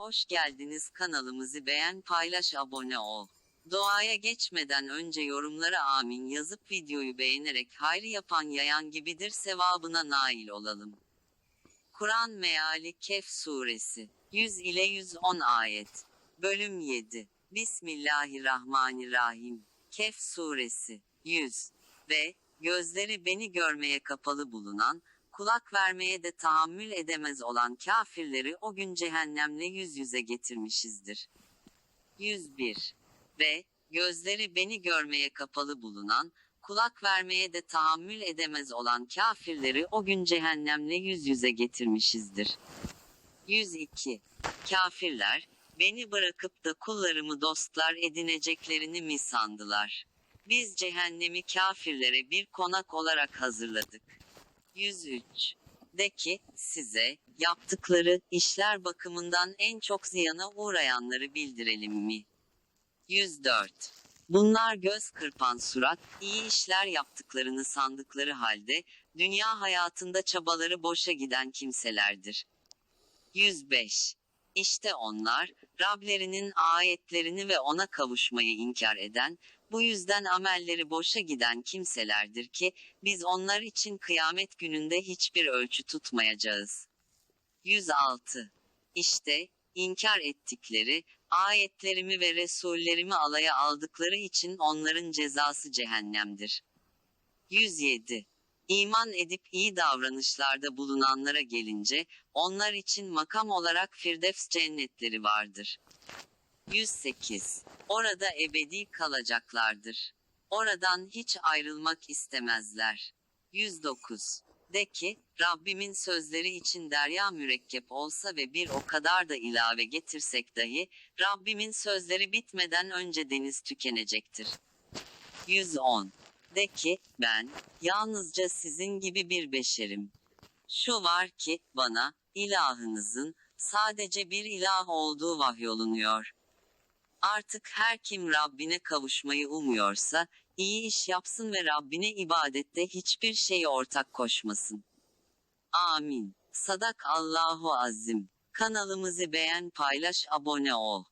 Hoş geldiniz kanalımızı beğen paylaş abone ol. Doğaya geçmeden önce yorumlara amin yazıp videoyu beğenerek hayrı yapan yayan gibidir sevabına nail olalım. Kur'an meali Kehf suresi 100 ile 110 ayet. Bölüm 7. Bismillahirrahmanirrahim. Kehf suresi 100 ve gözleri beni görmeye kapalı bulunan, kulak vermeye de tahammül edemez olan kafirleri o gün cehennemle yüz yüze getirmişizdir. 101 ve gözleri beni görmeye kapalı bulunan, kulak vermeye de tahammül edemez olan kafirleri o gün cehennemle yüz yüze getirmişizdir. 102 Kafirler, beni bırakıp da kullarımı dostlar edineceklerini mi sandılar? Biz cehennemi kafirlere bir konak olarak hazırladık. 103. De ki, size, yaptıkları, işler bakımından en çok ziyana uğrayanları bildirelim mi? 104. Bunlar göz kırpan surat, iyi işler yaptıklarını sandıkları halde, dünya hayatında çabaları boşa giden kimselerdir. 105. İşte onlar, Rablerinin ayetlerini ve ona kavuşmayı inkar eden, bu yüzden amelleri boşa giden kimselerdir ki, biz onlar için kıyamet gününde hiçbir ölçü tutmayacağız. 106. İşte, inkar ettikleri, ayetlerimi ve Resullerimi alaya aldıkları için onların cezası cehennemdir. 107. İman edip iyi davranışlarda bulunanlara gelince, onlar için makam olarak Firdevs cennetleri vardır. 108. Orada ebedi kalacaklardır. Oradan hiç ayrılmak istemezler. 109. De ki, Rabbimin sözleri için derya mürekkep olsa ve bir o kadar da ilave getirsek dahi, Rabbimin sözleri bitmeden önce deniz tükenecektir. 110. De ki, ben, yalnızca sizin gibi bir beşerim. Şu var ki, bana, ilahınızın, sadece bir ilah olduğu vahyolunuyor. Artık her kim Rabbine kavuşmayı umuyorsa, iyi iş yapsın ve Rabbine ibadette hiçbir şeyi ortak koşmasın. Amin. Sadak Allahu Azim. Kanalımızı beğen paylaş abone ol.